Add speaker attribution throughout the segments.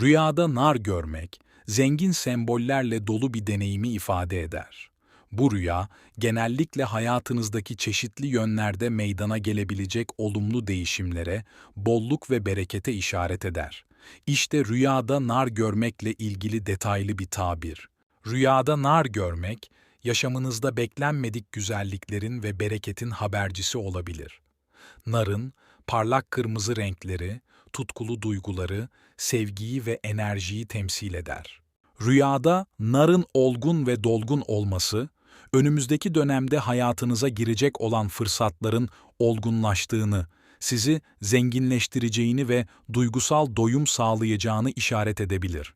Speaker 1: Rüyada nar görmek, zengin sembollerle dolu bir deneyimi ifade eder. Bu rüya, genellikle hayatınızdaki çeşitli yönlerde meydana gelebilecek olumlu değişimlere, bolluk ve berekete işaret eder. İşte rüyada nar görmekle ilgili detaylı bir tabir. Rüyada nar görmek, yaşamınızda beklenmedik güzelliklerin ve bereketin habercisi olabilir. Narın, parlak kırmızı renkleri, tutkulu duyguları, sevgiyi ve enerjiyi temsil eder. Rüyada narın olgun ve dolgun olması, önümüzdeki dönemde hayatınıza girecek olan fırsatların olgunlaştığını, sizi zenginleştireceğini ve duygusal doyum sağlayacağını işaret edebilir.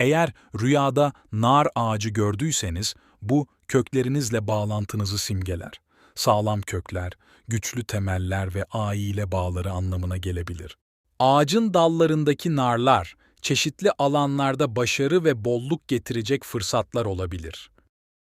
Speaker 1: Eğer rüyada nar ağacı gördüyseniz, bu köklerinizle bağlantınızı simgeler. Sağlam kökler, güçlü temeller ve aile bağları anlamına gelebilir. Ağacın dallarındaki narlar, çeşitli alanlarda başarı ve bolluk getirecek fırsatlar olabilir.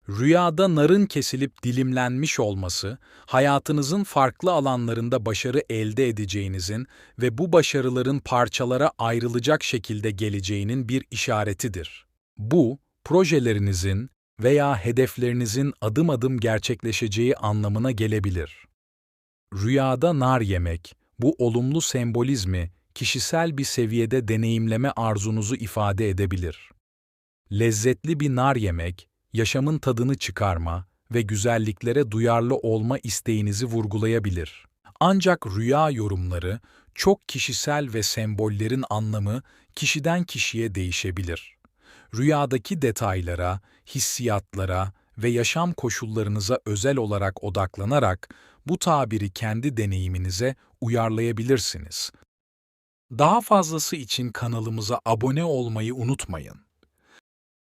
Speaker 1: Rüyada narın kesilip dilimlenmiş olması, hayatınızın farklı alanlarında başarı elde edeceğinizin ve bu başarıların parçalara ayrılacak şekilde geleceğinin bir işaretidir. Bu, projelerinizin veya hedeflerinizin adım adım gerçekleşeceği anlamına gelebilir. Rüyada nar yemek, bu olumlu sembolizmi kişisel bir seviyede deneyimleme arzunuzu ifade edebilir. Lezzetli bir nar yemek, yaşamın tadını çıkarma ve güzelliklere duyarlı olma isteğinizi vurgulayabilir. Ancak rüya yorumları, çok kişisel ve sembollerin anlamı kişiden kişiye değişebilir. Rüyadaki detaylara, hissiyatlara ve yaşam koşullarınıza özel olarak odaklanarak bu tabiri kendi deneyiminize uyarlayabilirsiniz. Daha fazlası için kanalımıza abone olmayı unutmayın.